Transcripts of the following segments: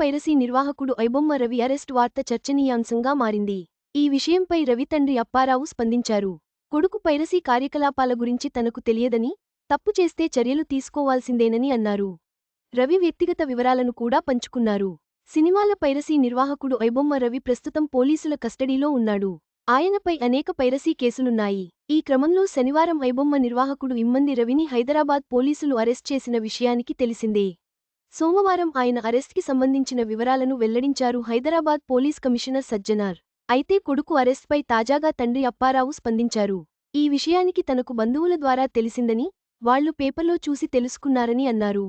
Piracy నిర్వాహకుడు iBomma Ravi arrest వార్త చర్చనీయాంశంగా మారింది. ఈ విషయంపై రవి తండ్రి అప్పారావు స్పందించారు. కొడుకు పైరసీ కార్యకలాపాల గురించి తనకు తెలియదని తప్పు చేస్తే చర్యలు తీసుకోవాల్సిందేనని అన్నారు. రవి వ్యక్తిగత వివరాలను కూడా పంచుకున్నారు. సినిమాల పైరసీ నిర్వాహకుడు ఐబొమ్మ రవి ప్రస్తుతం పోలీసుల కస్టడీలో ఉన్నాడు. ఆయనపై అనేక పైరసీ కేసులున్నాయి. ఈ క్రమంలో శనివారం ఐబొమ్మ నిర్వాహకుడు ఇమ్మంది రవిని హైదరాబాద్ పోలీసులు అరెస్ట్ చేసిన విషయానికి తెలిసిందే. సోమవారం ఆయన అరెస్ట్కి సంబంధించిన వివరాలను వెల్లడించారు హైదరాబాద్ పోలీస్ కమిషనర్ సజ్జనార్. అయితే కొడుకు అరెస్ట్పై తాజాగా తండ్రి అప్పారావు స్పందించారు. ఈ విషయానికి తనకు బంధువుల ద్వారా తెలిసిందని వాళ్ళు పేపర్లో చూసి తెలుసుకున్నారని అన్నారు.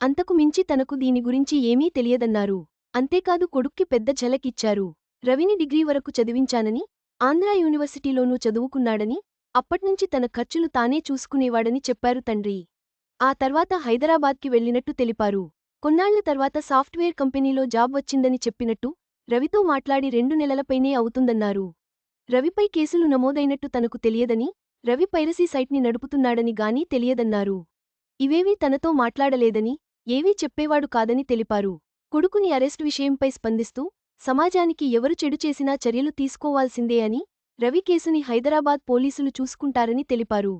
అంతకు మించి తనకు దీని గురించి ఏమీ తెలియదన్నారు. అంతేకాదు కొడుక్కి పెద్ద ఝలకిచ్చారు. రవిని డిగ్రీ వరకు చదివించానని ఆంధ్రా యూనివర్సిటీలోనూ చదువుకున్నాడని అప్పట్నుంచి తన ఖర్చులు తానే చూసుకునేవాడని చెప్పారు తండ్రి. ఆ తర్వాత హైదరాబాద్కి వెళ్ళినట్టు తెలిపారు. కొన్నాళ్ళ తర్వాత సాఫ్ట్వేర్ కంపెనీలో జాబ్ వచ్చిందని చెప్పినట్టు రవితో మాట్లాడి రెండు నెలలపైనే అవుతుందన్నారు. రవిపై కేసులు నమోదైనట్టు తనకు తెలియదని రవి పైరసీ సైట్ని నడుపుతున్నాడని గానీ తెలియదన్నారు. ఇవేవీ తనతో మాట్లాడలేదని ఏవీ చెప్పేవాడు కాదని తెలిపారు. కొడుకుని అరెస్టు విషయంపై స్పందిస్తూ సమాజానికి ఎవరు చెడు చేసినా చర్యలు తీసుకోవాల్సిందే అని రవి కేసుని హైదరాబాద్ పోలీసులు చూసుకుంటారని తెలిపారు.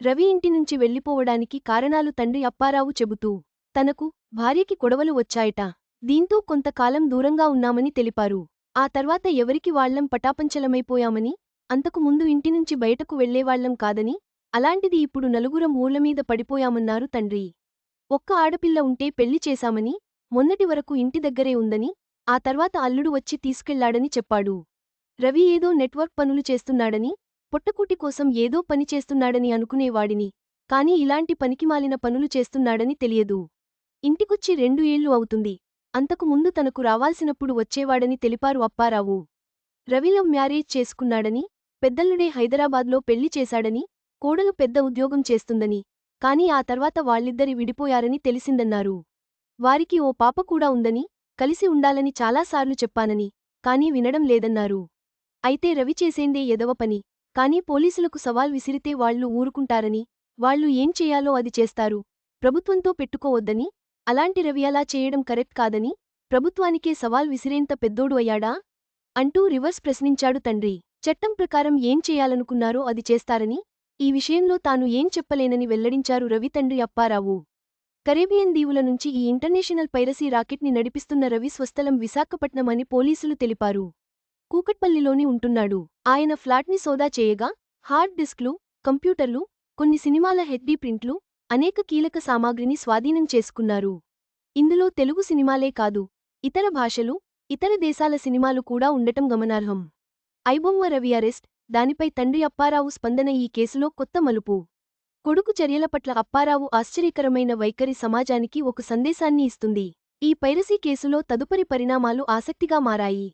రవి ఇంటి నుంచి వెళ్ళిపోవడానికి కారణాలు తండ్రి అప్పారావు చెబుతూ తనకు భార్యకి కొడవలు వచ్చాయట. దీంతో కొంతకాలం దూరంగా ఉన్నామని తెలిపారు. ఆ తర్వాత ఎవరికి వాళ్ళం పటాపంచలమైపోయామని అంతకు ముందు ఇంటినుంచి బయటకు వెళ్ళేవాళ్ళం కాదని అలాంటిది ఇప్పుడు నలుగురం ఊళ్ళమీద పడిపోయామన్నారు తండ్రి. ఒక్క ఆడపిల్ల ఉంటే పెళ్ళి చేశామని మొన్నటి వరకు ఇంటి దగ్గరే ఉందని ఆ తర్వాత అల్లుడు వచ్చి తీసుకెళ్ళాడని చెప్పాడు. రవి ఏదో నెట్వర్క్ పనులు చేస్తున్నాడని పొట్టకూటి కోసం ఏదో పని చేస్తున్నాడని అనుకునేవాడిని కాని ఇలాంటి పనికిమాలిన పనులు చేస్తున్నాడని తెలియదు. ఇంటికొచ్చి రెండు ఏళ్ళు అవుతుంది. అంతకు ముందు తనకు రావాల్సినప్పుడు వచ్చేవాడని తెలిపారు అప్పారావు. రవిలో మ్యారేజ్ చేసుకున్నాడని పెద్దల్లుడే హైదరాబాద్లో పెళ్ళి చేశాడని కోడలు పెద్ద ఉద్యోగం చేస్తుందని కాని ఆ తర్వాత వాళ్ళిద్దరి విడిపోయారని తెలిసిందన్నారు. వారికి ఓ పాప కూడా ఉందని కలిసి ఉండాలని చాలాసార్లు చెప్పానని కానీ వినడం లేదన్నారు. అయితే రవి చేసేందే ఎదవ పని. కానీ పోలీసులకు సవాల్ విసిరితే వాళ్ళు ఊరుకుంటారని వాళ్ళు ఏం చేయాలో అది చేస్తారు. ప్రభుత్వంతో పెట్టుకోవద్దని అలాంటి రవి అలా చేయడం కరెక్ట్ కాదని ప్రభుత్వానికే సవాల్ విసిరేంత పెద్దోడు అయ్యాడా? అంటూ రివర్స్ ప్రశ్నించాడు తండ్రి. చట్టం ప్రకారం ఏం చేయాలనుకున్నారో అది చేస్తారని ఈ విషయంలో తాను ఏం చెప్పలేనని వెల్లడించారు రవి తండ్రి అప్పారావు. కరేబియన్ దీవుల నుంచి ఈ ఇంటర్నేషనల్ పైరసీ రాకెట్ని నడిపిస్తున్న రవి స్వస్థలం విశాఖపట్నం అని పోలీసులు తెలిపారు. కూకట్పల్లిలోని ఉంటున్నాడు. ఆయన ఫ్లాట్ని సోదా చేయగా హార్డ్ డిస్క్లు కంప్యూటర్లు కొన్ని సినిమాల హెడ్డీ ప్రింట్లు అనేక కీలక సామాగ్రిని స్వాధీనం చేసుకున్నారు. ఇందులో తెలుగు సినిమాలే కాదు ఇతర భాషలు ఇతర దేశాల సినిమాలు కూడా ఉండటం గమనార్హం. ఐబొమ్మ రవి అరెస్ట్ దానిపై తండ్రి అప్పారావు స్పందన ఈ కేసులో కొత్త మలుపు. కొడుకు చర్యల పట్ల అప్పారావు ఆశ్చర్యకరమైన వైఖరి సమాజానికి ఒక సందేశాన్ని ఇస్తుంది. ఈ పైరసీ కేసులో తదుపరి పరిణామాలు ఆసక్తిగా మారాయి.